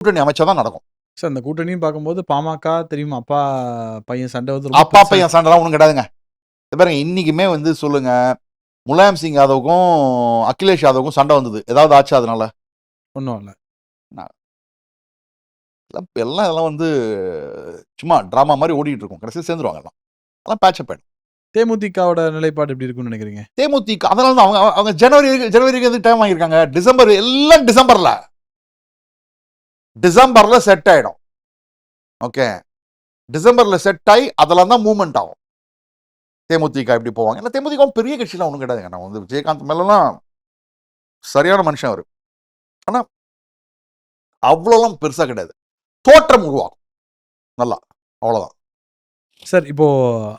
கூட்டணி அமைச்சா தான் நடக்கும். சார் அந்த கூட்டணியும் பார்க்கும்போது பாமக தெரியும் அப்பா பையன் சண்டை வந்து அப்பா பையன் சண்டைலாம் ஒன்றும் கிடையாதுங்க. பாருங்க இன்னைக்குமே வந்து சொல்லுங்க முலாயம் சிங் யாதவுக்கும் அகிலேஷ் யாதவுக்கும் சண்டை வந்தது. ஏதாவது ஆச்சு அதனால? ஒண்ணும் இல்ல. எல்லாம் எல்லாம் இதெல்லாம் வந்து சும்மா ட்ராமா மாதிரி ஓடிட்டு இருக்கும். கடைசியில் சேர்ந்துருவாங்க எல்லாம். அதெல்லாம் பேட்சப் ஆயிடும். தேமுதிகவோட நிலைப்பாடு எப்படி இருக்கும்னு நினைக்கிறீங்க? தேமுதிக அதனால தான் அவங்க அவங்க ஜனவரி ஜனவரிக்கு எதுக்கு டைம் வாங்கியிருக்காங்க. டிசம்பர் எல்லாம் டிசம்பர்ல. டிசம்பரில் செட் ஆகிடும் ஓகே டிசம்பரில் செட் ஆகி அதெல்லாம் தான் மூவ்மெண்ட் ஆகும். தேமுதிக எப்படி போவாங்க. ஏன்னா தேமுதிகம் பெரிய கட்சிலாம் ஒன்றும் கிடையாதுங்க. நான் வந்து விஜயகாந்த் மேலாம் சரியான மனுஷன் அவர். ஆனால் அவ்வளோலாம் பெருசாக கிடையாது. தோற்றம் உருவாகும். நல்லா. அவ்வளோதான் சார் இப்போது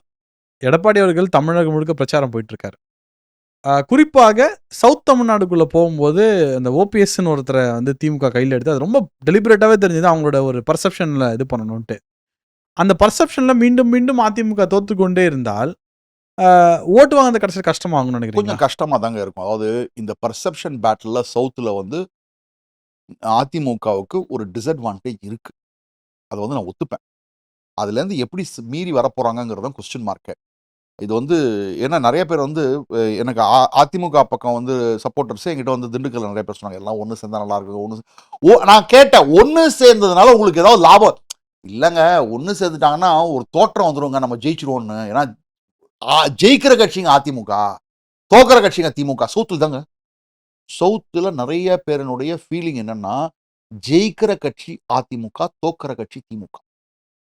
எடப்பாடி அவர்கள் தமிழகம் முழுக்க பிரச்சாரம் போயிட்டுருக்காரு குறிப்பாக சவுத் தமிழ்நாடுக்குள்ளே போகும்போது அந்த ஓபிஎஸ்ன்னு ஒருத்தரை வந்து திமுக கையில் எடுத்து அது ரொம்ப டெலிபரேட்டாகவே தெரிஞ்சது அவங்களோட ஒரு பர்செப்ஷனில் இது பண்ணணும்ட்டு அந்த பர்செப்ஷனில் மீண்டும் மீண்டும் அதிமுக தோத்து கொண்டே இருந்தால் ஓட்டு வாங்க கடைசியில் கஷ்டமாகணும்னு நினைக்கிறேன் கொஞ்சம் கஷ்டமாக தாங்க இருக்கும். அதாவது இந்த பர்செப்ஷன் பேட்டில் சவுத்தில் வந்து அதிமுகவுக்கு ஒரு டிஸ்அட்வான்டேஜ் இருக்குது அதை வந்து நான் ஒத்துப்பேன். அதுலேருந்து எப்படி மீறி வரப்போறாங்கங்கிறதான் கொஸ்டின் மார்க்கு இது வந்து ஏன்னா நிறைய பேர் வந்து எனக்கு அ- அதிமுக பக்கம் வந்து சப்போர்ட்டர்ஸ் என்கிட்ட வந்து திண்டுக்கல்ல நிறைய பேர் சொன்னாங்க எல்லாம் ஒன்று சேர்ந்தா நல்லா இருக்கு ஒன்று நான் கேட்டேன் ஒன்று சேர்ந்ததுனால உங்களுக்கு ஏதாவது லாபம்? இல்லைங்க ஒன்று சேர்ந்துட்டாங்கன்னா ஒரு தோற்றம் வந்துருங்க நம்ம ஜெயிச்சிருவோம்னு. ஏன்னா ஜெயிக்கிற கட்சிங்க அதிமுக தோக்கிற கட்சிங்க திமுக சவுத்தில் தாங்க. சவுத்தில் நிறைய பேரனுடைய ஃபீலிங் என்னன்னா ஜெயிக்கிற கட்சி அதிமுக தோக்கிற கட்சி திமுக.